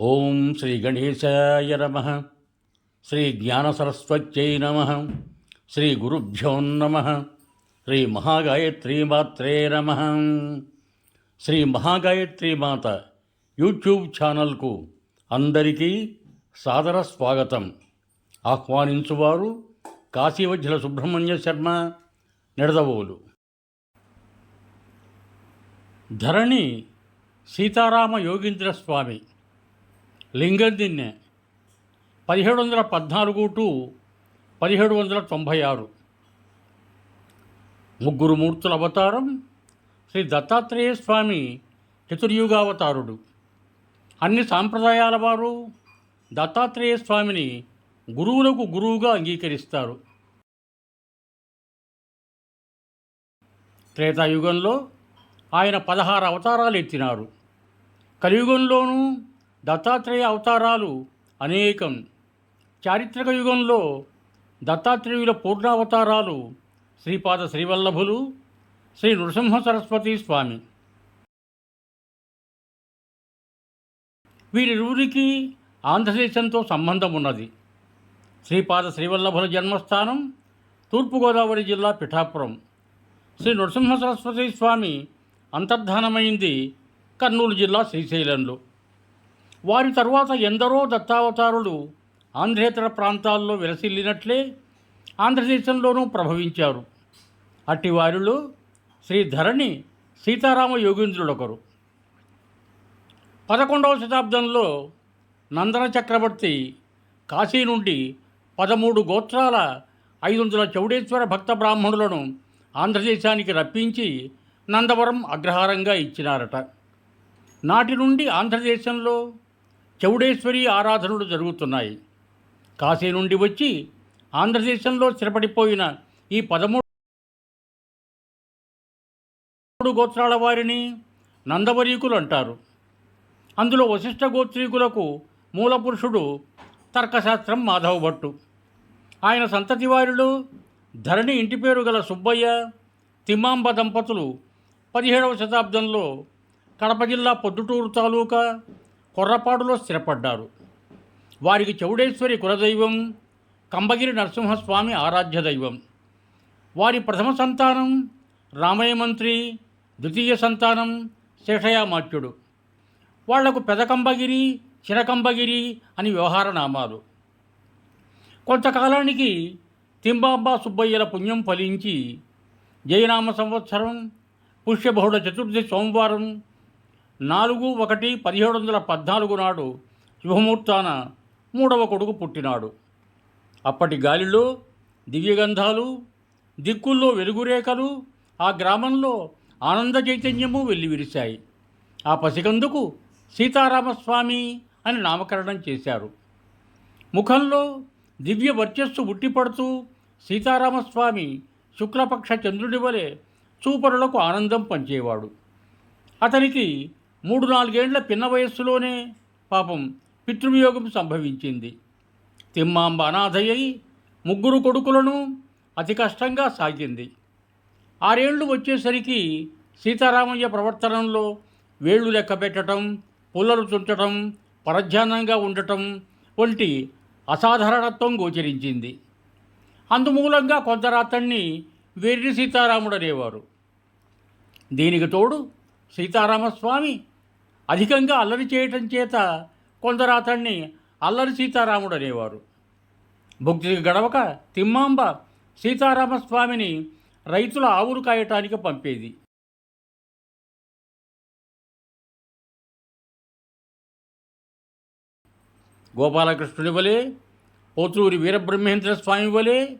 ఓం శ్రీ గణేశాయ నమ. శ్రీ జ్ఞానసరస్వత్యై నమ. శ్రీ గురుభ్యో నమ. శ్రీ మహాగాయత్రీమాత్రే నమ. శ్రీ మహాగాయత్రి మాత యూట్యూబ్ ఛానల్కు అందరికీ సాదర స్వాగతం. ఆహ్వానించువారు కాశీవజ్జల సుబ్రహ్మణ్య శర్మ నిడదవోలు. ధరణి సీతారామ యోగీంద్ర స్వామి లింగదిన్నె పదిహేడు వందల పద్నాలుగు టు పదిహేడు వందల తొంభై ఆరు. ముగ్గురు మూర్తుల అవతారం శ్రీ దత్తాత్రేయ స్వామి చతుర్యుగావతారుడు. అన్ని సాంప్రదాయాల వారు దత్తాత్రేయ స్వామిని గురువులకు గురువుగా అంగీకరిస్తారు. త్రేతాయుగంలో ఆయన పదహారు అవతారాలు ఎత్తినారు. కలియుగంలోనూ దత్తాత్రేయ అవతారాలు అనేకం. చారిత్రక యుగంలో దత్తాత్రేయుల పూర్ణావతారాలు శ్రీపాద శ్రీవల్లభులు శ్రీ నృసింహ సరస్వతి స్వామి. వీరిరువురికి ఆంధ్రదేశంతో సంబంధం ఉన్నది శ్రీపాద శ్రీవల్లభుల జన్మస్థానం తూర్పుగోదావరి జిల్లా పిఠాపురం. శ్రీ నృసింహ సరస్వతి స్వామి అంతర్ధానమైంది కర్నూలు జిల్లా శ్రీశైలంలో. వారి తరువాత ఎందరో దత్తావతారులు ఆంధ్రేతర ప్రాంతాల్లో విలసిల్లినట్లే ఆంధ్రదేశంలోనూ ప్రభవించారు. అట్టి వారిలో శ్రీ ధరణి సీతారామ యోగేంద్రుడొకరు. పదకొండవ శతాబ్దంలో నందన చక్రవర్తి కాశీ నుండి పదమూడు గోత్రాల ఐదు వందల చౌడేశ్వర భక్త బ్రాహ్మణులను ఆంధ్రదేశానికి రప్పించి నందవరం అగ్రహారంగా ఇచ్చినారట. నాటి నుండి ఆంధ్రదేశంలో చౌడేశ్వరి ఆరాధనలు జరుగుతున్నాయి. కాశీ నుండి వచ్చి ఆంధ్రదేశంలో స్థిరపడిపోయిన ఈ పదమూడు గోత్రాల వారిని నందవరీకులు అంటారు. అందులో వశిష్ఠ గోత్రీకులకు మూలపురుషుడు తర్కశాస్త్రం మాధవ భట్టు. ఆయన సంతతి వారిలో ధరణి ఇంటి పేరు గల సుబ్బయ్య తిమ్మాంబ దంపతులు పదిహేడవ శతాబ్దంలో కడప జిల్లా పొద్దుటూరు తాలూకా కొర్రపాడులో స్థిరపడ్డారు. వారికి చౌడేశ్వరి కులదైవం కంబగిరి నరసింహస్వామి ఆరాధ్య దైవం. వారి ప్రథమ సంతానం రామయ్య మంత్రి ద్వితీయ సంతానం శేషయామాత్యుడు వాళ్ళకు పెదకంబగిరి చిరకంబగిరి అని వ్యవహార నామాలు. కొంతకాలానికి తింబాంబా సుబ్బయ్యల పుణ్యం ఫలించి జయనామ సంవత్సరం పుష్యబహుళ చతుర్థి సోమవారం నాలుగు ఒకటి పదిహేడు వందల పద్నాలుగు నాడు శుభముహూర్తాన మూడవ కొడుకు పుట్టినాడు. అప్పటి గాలిలో దివ్యగంధాలు దిక్కుల్లో వెలుగురేఖలు ఆ గ్రామంలో ఆనంద చైతన్యము వెల్లివిరిశాయి. ఆ పసికందుకు సీతారామస్వామి అని నామకరణం చేశారు. ముఖంలో దివ్య వర్చస్సు ఉట్టిపడుతూ సీతారామస్వామి శుక్లపక్ష చంద్రుడి వలె చూపరులకు ఆనందం పంచేవాడు. అతనికి మూడు నాలుగేండ్ల పిన్న వయస్సులోనే పాపం పితృవియోగం సంభవించింది. తిమ్మాంబ అనాథయ్యి ముగ్గురు కొడుకులను అతి కష్టంగా సాగింది. ఆరేళ్ళు వచ్చేసరికి సీతారామయ్య ప్రవర్తనంలో వేళ్ళు లెక్క పెట్టడం పుల్లలు చుంచటం పరధ్యానంగా ఉండటం వంటి అసాధారణత్వం గోచరించింది. అందుమూలంగా కొందరు అతన్ని వెర్రి సీతారాముడు అనేవారు దీనికి తోడు సీతారామస్వామి అధికంగా అల్లరి చేయటం చేత కొందరు అతన్ని అల్లరి సీతారాముడు అనేవారు. భక్తి గడవక తిమ్మాంబ సీతారామస్వామిని రైతుల ఆవులు కాయటానికి పంపేది. గోపాలకృష్ణుని వలె పోతూరి వీరబ్రహ్మేంద్ర స్వామి వలె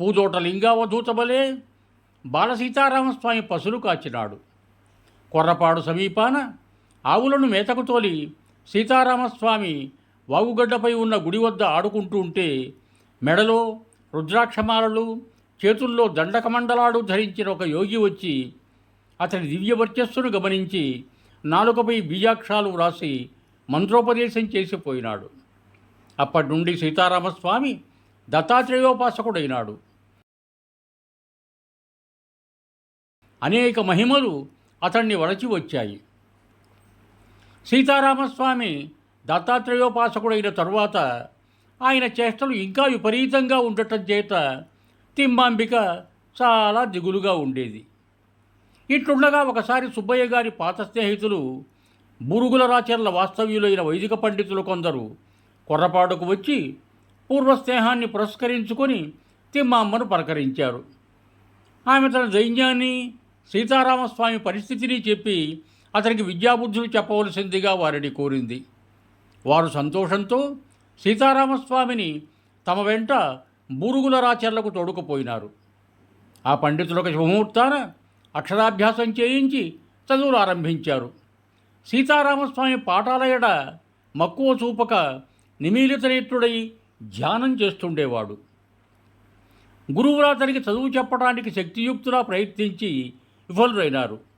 పూదోట లింగావధూత వలె బాలసీతారామస్వామి పసులు కాచినాడు. కొర్రపాడు సమీపాన ఆవులను మేతకు తోలి సీతారామస్వామి వాగుగడ్డపై ఉన్న గుడి వద్ద ఆడుకుంటూ ఉంటే మెడలో రుద్రాక్షమాలలు చేతుల్లో దండకమండలాడు ధరించిన ఒక యోగి వచ్చి అతని దివ్య వర్చస్సును గమనించి నాలుకపై బీజాక్షాలు వ్రాసి మంత్రోపదేశం చేసిపోయినాడు. అప్పటి నుండి సీతారామస్వామి దత్తాత్రేయోపాసకుడైనాడు. అనేక మహిమలు అతన్ని వలచి వచ్చాయి సీతారామస్వామి దత్తాత్రేయోపాసకుడైన తరువాత ఆయన చేష్టలు ఇంకా విపరీతంగా ఉండటం చేత తిమ్మాంబిక చాలా దిగులుగా ఉండేది. ఇట్లుండగా ఒకసారి సుబ్బయ్య గారి పాత స్నేహితులు బురుగుల రాచర్ల వాస్తవ్యులైన వైదిక పండితులు కొందరు కొర్రపాడుకు వచ్చి పూర్వ స్నేహాన్ని పురస్కరించుకొని తిమ్మామ్మను పలకరించారు. ఆమె తన దైన్యాన్ని సీతారామస్వామి పరిస్థితిని చెప్పి అతనికి విద్యాబుద్ధులు చెప్పవలసిందిగా వారిని కోరింది. వారు సంతోషంతో సీతారామస్వామిని తమ వెంట బూరుగుల రాచర్లకు తోడుకుపోయినారు. ఆ పండితులకు శుభముహూర్తాన అక్షరాభ్యాసం చేయించి చదువులు ఆరంభించారు. సీతారామస్వామి పాఠాలయడ మక్కువ చూపక నిమీలిత నేత్రుడై ధ్యానం చేస్తుండేవాడు. గురువులు అతనికి చదువు చెప్పడానికి శక్తియుక్తులా ప్రయత్నించి విఫలురైనారు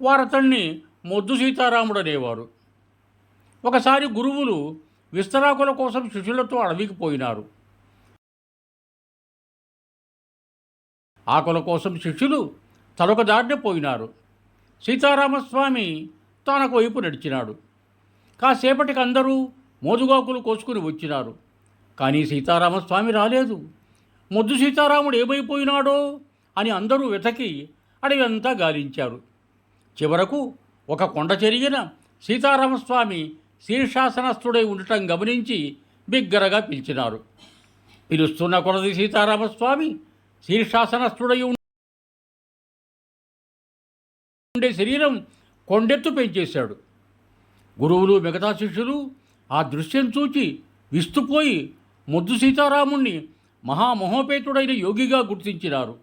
వారతన్ని మొద్దు సీతారాముడు అనేవారు. ఒకసారి గురువులు విస్తరాకుల కోసం శిష్యులతో అడవికి పోయినారు. ఆకుల కోసం శిష్యులు తలొక దారిన పోయినారు. సీతారామస్వామి తనకు వైపు నడిచినాడు. కాసేపటికి అందరూ మోదుగాకులు కోసుకుని వచ్చినారు. కానీ సీతారామస్వామి రాలేదు. ముద్దు సీతారాముడు ఏమైపోయినాడో అని అందరూ వెతకి అడవి అంతా గాలించారు. చివరకు ఒక కొండ చెరిగిన సీతారామస్వామి శీర్షాసనస్థుడై ఉండటం గమనించి బిగ్గరగా పిలిచినారు. పిలుస్తున్న కొలది సీతారామస్వామి శీర్షాసనస్థుడై ఉండే శరీరం కొండెత్తు పెంచేశాడు. గురువులు మిగతా శిష్యులు ఆ దృశ్యం చూచి విస్తుపోయి ముద్దు సీతారాముణ్ణి మహామహోపేతుడైన యోగిగా గుర్తించినారు.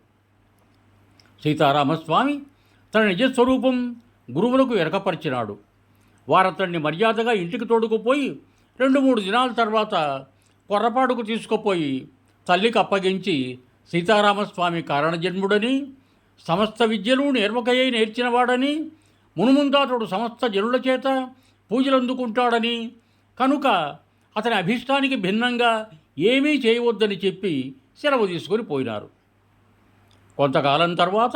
సీతారామస్వామి తన నిజస్వరూపం గురువులకు ఎరకపరిచినాడు. వారతన్ని మర్యాదగా ఇంటికి తోడుకుపోయి రెండు మూడు దినాల తర్వాత కొర్రపాడుకు తీసుకుపోయి తల్లికి అప్పగించి సీతారామస్వామి కారణజన్ముడని సమస్త విద్యలు నేర్మకయ్యై నేర్చినవాడని మునుముందాతుడు సమస్త జనుల చేత పూజలు అందుకుంటాడని కనుక అతని అభిష్టానికి భిన్నంగా ఏమీ చేయవద్దని చెప్పి సెలవు తీసుకొని పోయినారు. కొంతకాలం తర్వాత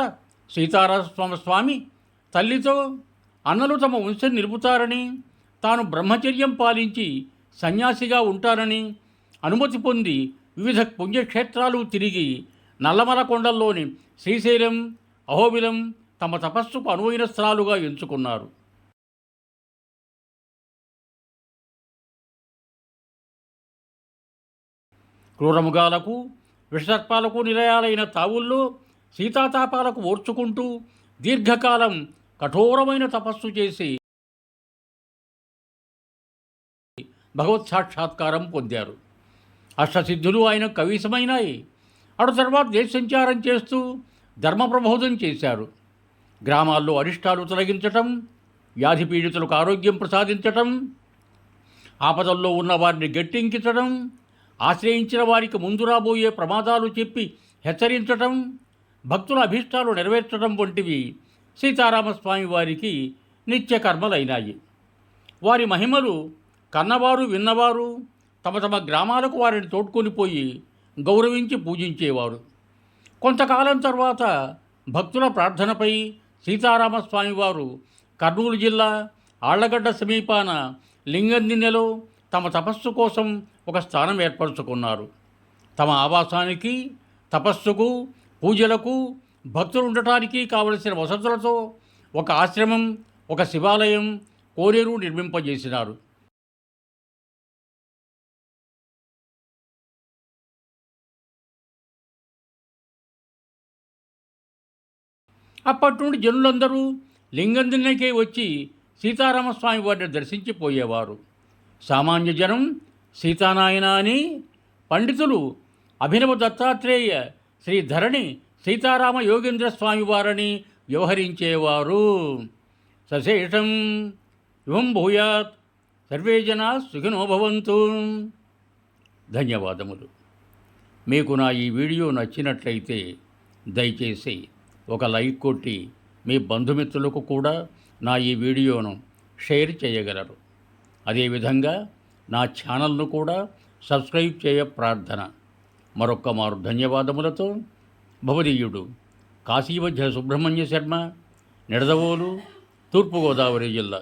సీతారామ స్వామి తల్లితో అన్నలు తమ వంశం నిలుపుతారని తాను బ్రహ్మచర్యం పాలించి సన్యాసిగా ఉంటానని అనుమతి పొంది వివిధ పుణ్యక్షేత్రాలు తిరిగి నల్లమల కొండల్లోని శ్రీశైలం అహోబిలం తమ తపస్సుకు అనువైన స్థలాలుగా ఎంచుకున్నారు. క్రూరముగాలకు విషసర్పాలకు నిలయాలైన తావుల్లో సీతాతాపాలకు ఓర్చుకుంటూ దీర్ఘకాలం కఠోరమైన తపస్సు చేసి భగవత్ సాక్షాత్కారం పొందారు. అష్టసిద్ధులు ఆయన కవీసమైనాయి అటు తర్వాత దేశంచారం చేస్తూ ధర్మ ప్రబోధం చేశారు. గ్రామాల్లో అరిష్టాలు తొలగించటం వ్యాధి పీడితులకు ఆరోగ్యం ప్రసాదించటం ఆపదల్లో ఉన్న వారిని గట్టించటం ఆశ్రయించిన వారికి ముందు రాబోయే ప్రమాదాలు చెప్పి హెచ్చరించటం భక్తుల అభీష్టాలు నెరవేర్చడం వంటివి సీతారామస్వామి వారికి నిత్యకర్మలైనాయి వారి మహిమలు కన్నవారు విన్నవారు తమ తమ గ్రామాలకు వారిని తోడ్కొని పోయి గౌరవించి పూజించేవారు. కొంతకాలం తర్వాత భక్తుల ప్రార్థనపై సీతారామస్వామి వారు కర్నూలు జిల్లా ఆళ్ళగడ్డ సమీపాన లింగందిన్నెలో తమ తపస్సు కోసం ఒక స్థానం ఏర్పరచుకున్నారు. తమ ఆవాసానికి తపస్సుకు పూజలకు భక్తులు ఉండటానికి కావలసిన వసతులతో ఒక ఆశ్రమం ఒక శివాలయం కోనేరు నిర్మింపజేసినారు. అప్పటి నుండి జనులందరూ లింగందినకే వచ్చి సీతారామస్వామి వారిని దర్శించిపోయేవారు. సామాన్య జనం సీతానాయన అని పండితులు అభినవ దత్తాత్రేయ శ్రీ ధరణి సీతారామ యోగేంద్ర స్వామి వారని వ్యవహరించేవారు. సశేషం ఇవం భూయాత్. సర్వే జనా సుఖినోభవంతు ధన్యవాదములు. మీకు నా ఈ వీడియో నచ్చినట్లయితే దయచేసి ఒక లైక్ కొట్టి మీ బంధుమిత్రులకు కూడా నా ఈ వీడియోను షేర్ చేయగలరు. అదేవిధంగా నా ఛానల్ను కూడా సబ్స్క్రైబ్ చేయ ప్రార్థన. మరొక్క మారు ధన్యవాదములతో భవదీయుడు కాశీవధ్య సుబ్రహ్మణ్య శర్మ నిడదవోలు తూర్పుగోదావరి జిల్లా.